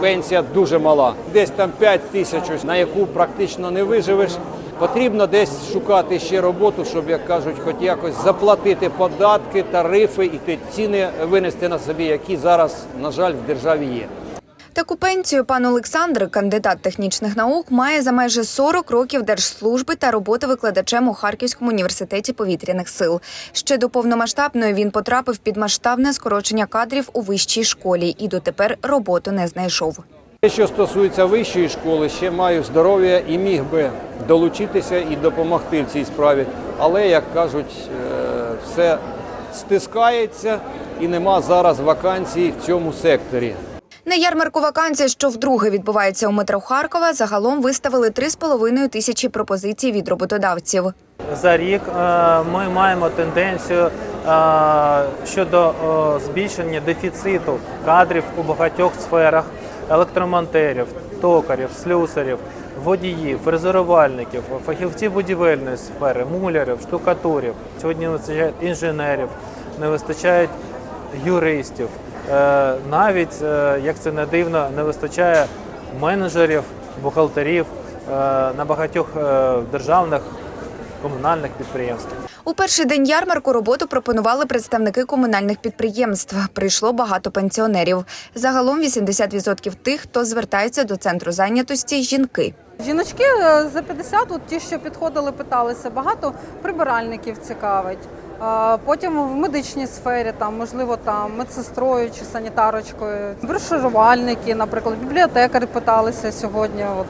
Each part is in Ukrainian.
пенсія дуже мала. Десь там 5 тисяч, на яку практично не виживеш. Потрібно десь шукати ще роботу, щоб, як кажуть, хоч якось заплатити податки, тарифи і ті ціни винести на собі, які зараз, на жаль, в державі є. Таку пенсію пан Олександр, кандидат технічних наук, має за майже 40 років держслужби та роботи викладачем у Харківському університеті повітряних сил. Ще до повномасштабної він потрапив під масштабне скорочення кадрів у вищій школі і дотепер роботу не знайшов. Що стосується вищої школи, ще маю здоров'я і міг би долучитися і допомогти в цій справі. Але, як кажуть, е, все стискається і нема зараз вакансій в цьому секторі. На ярмарку вакансій, що вдруге відбувається у метро Харкова, загалом виставили 3,5 тисячі пропозицій від роботодавців. За рік е, ми маємо тенденцію е, щодо е, збільшення дефіциту кадрів у багатьох сферах електромонтерів, токарів, слюсарів, водіїв, фрезерувальників, фахівців будівельної сфери, мулярів, штукатурів. Сьогодні не вистачає інженерів, не вистачає юристів. Е, Навіть, е, як це не дивно, не вистачає менеджерів, бухгалтерів е, на багатьох державних комунальних підприємств. У перший день ярмарку роботу пропонували представники комунальних підприємств. Прийшло багато пенсіонерів. Загалом 80% тих, хто звертається до центру зайнятості, жінки. Жіночки за 50, от ті, що підходили, питалися, багато прибиральників цікавить. Потім в медичній сфері, там, можливо, там медсестрою чи санітарочкою, брошурувальники, наприклад, бібліотекарі питалися сьогодні. От.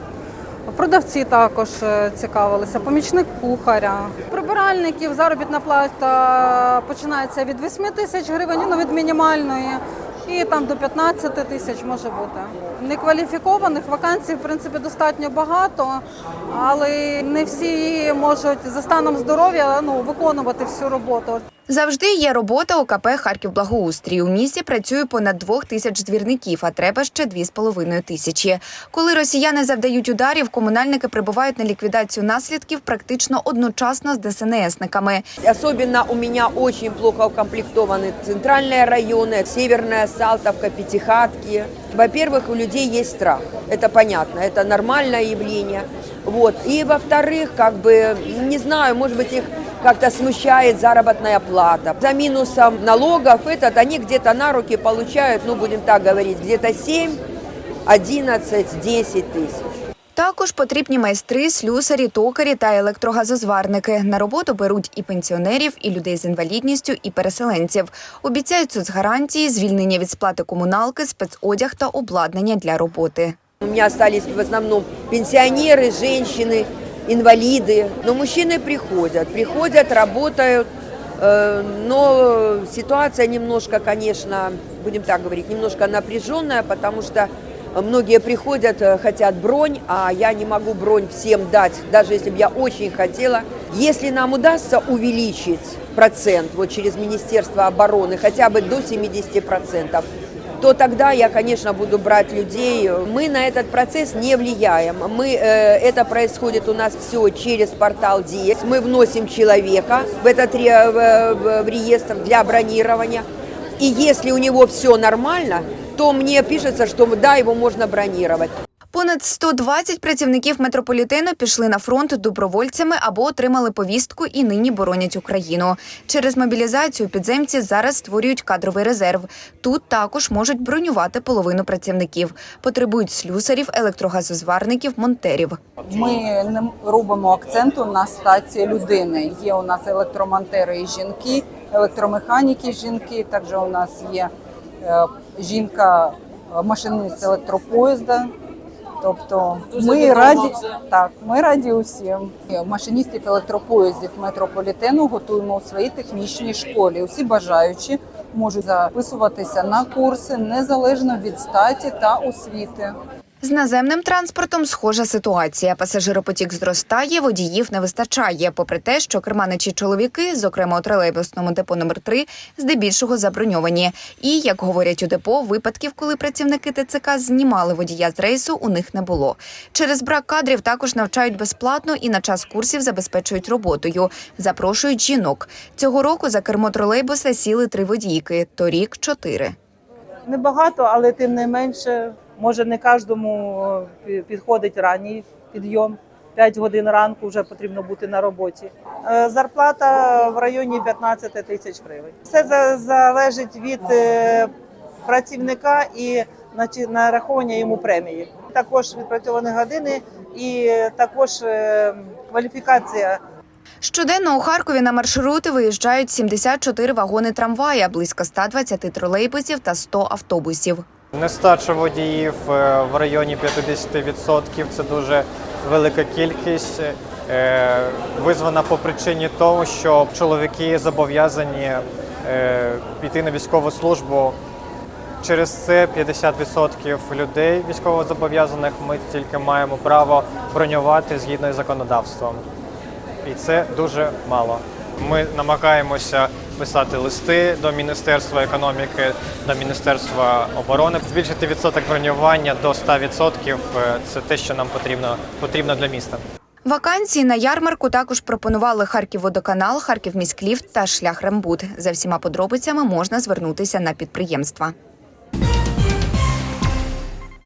Продавці також е, цікавилися, помічник кухаря. Прибиральників заробітна плата починається від 8 тисяч гривень, ну від мінімальної, і там до 15 тисяч може бути. Некваліфікованих вакансій, в принципі, достатньо багато, але не всі можуть за станом здоров'я ну, виконувати всю роботу. Завжди є робота у КП Харків Благоустрій. У місті працює понад двох тисяч двірників, а треба ще дві з половиною тисячі. Коли росіяни завдають ударів, комунальники прибувають на ліквідацію наслідків практично одночасно з ДСНСниками. Особенно у меня очень плохо укомплектованы центральные районы, Северная Салтовка, Пятихатки. Во-первых, у людей есть страх. Это понятно, это нормальное явление. Вот. И во-вторых, как бы, не знаю, может быть, их как-то смущает заработная плата. За минусом налогов этот они где-то на руки получают, ну, будем так говорить, где-то 7, 11, 10 тысяч. Також потрібні майстри, слюсарі, токарі та електрогазозварники. На роботу беруть і пенсіонерів, і людей з інвалідністю, і переселенців. Обіцяють соцгарантії, звільнення від сплати комуналки, спецодяг та обладнання для роботи. У меня остались в основном пенсионеры, женщины, инвалиды. Но мужчины приходят, приходят, работают. Э, Но ситуация немножко, конечно, будем так говорить, немножко напряженная, потому что многие приходят, э, хотят бронь, а я не могу бронь всем дать, даже если бы я очень хотела. Если нам удастся увеличить процент вот через Министерство обороны хотя бы до 70 процентов, то тогда я, конечно, буду брать людей. Мы на этот процесс не влияем. Мы, э, это происходит у нас все через портал ДИЭС. Мы вносим человека в этот ре- в, в- в реестр для бронирования. И если у него все нормально, то мне пишется, что да, его можно бронировать. Понад 120 працівників метрополітену пішли на фронт добровольцями або отримали повістку і нині боронять Україну. Через мобілізацію підземці зараз створюють кадровий резерв. Тут також можуть бронювати половину працівників. Потребують слюсарів, електрогазозварників, монтерів. Ми не робимо акценту на статі людини. Є у нас електромонтери і жінки, електромеханіки жінки. Також у нас є е, жінка е, машиніст електропоїзда. Тобто ми раді так, ми раді усім. Машиністів електропоїздів метрополітену готуємо у своїй технічній школі. Усі бажаючі можуть записуватися на курси незалежно від статі та освіти. З наземним транспортом схожа ситуація. Пасажиропотік зростає, водіїв не вистачає. Попри те, що керманичі чоловіки, зокрема у тролейбусному депо номер 3 здебільшого заброньовані. І як говорять у депо, випадків, коли працівники ТЦК знімали водія з рейсу, у них не було. Через брак кадрів також навчають безплатно і на час курсів забезпечують роботою. Запрошують жінок. Цього року за кермо тролейбуса сіли три водійки, торік чотири. Небагато, але тим не менше Може, не кожному е, підходить ранній підйом. 5 годин ранку вже потрібно бути на роботі. Е, Зарплата в районі 15 тисяч гривень. Все залежить від е, працівника і нараховування йому премії. Також відпрацьовані години і також кваліфікація Щоденно у Харкові на маршрути виїжджають 74 вагони трамвая, близько 120 тролейбусів та 100 автобусів. Нестача водіїв е, в районі 50% це дуже велика кількість, е, визвана по причині того, що чоловіки зобов'язані е, піти на військову службу. Через це 50% людей військовозобов'язаних ми тільки маємо право бронювати згідно із законодавством. І це дуже мало. Ми намагаємося писати листи до Міністерства економіки, до Міністерства оборони, збільшити відсоток бронювання до 100% – це те, що нам потрібно, потрібно для міста. Вакансії на ярмарку також пропонували Харківводоканал, Харківміськліфт та Шлях Рембут. За всіма подробицями можна звернутися на підприємства.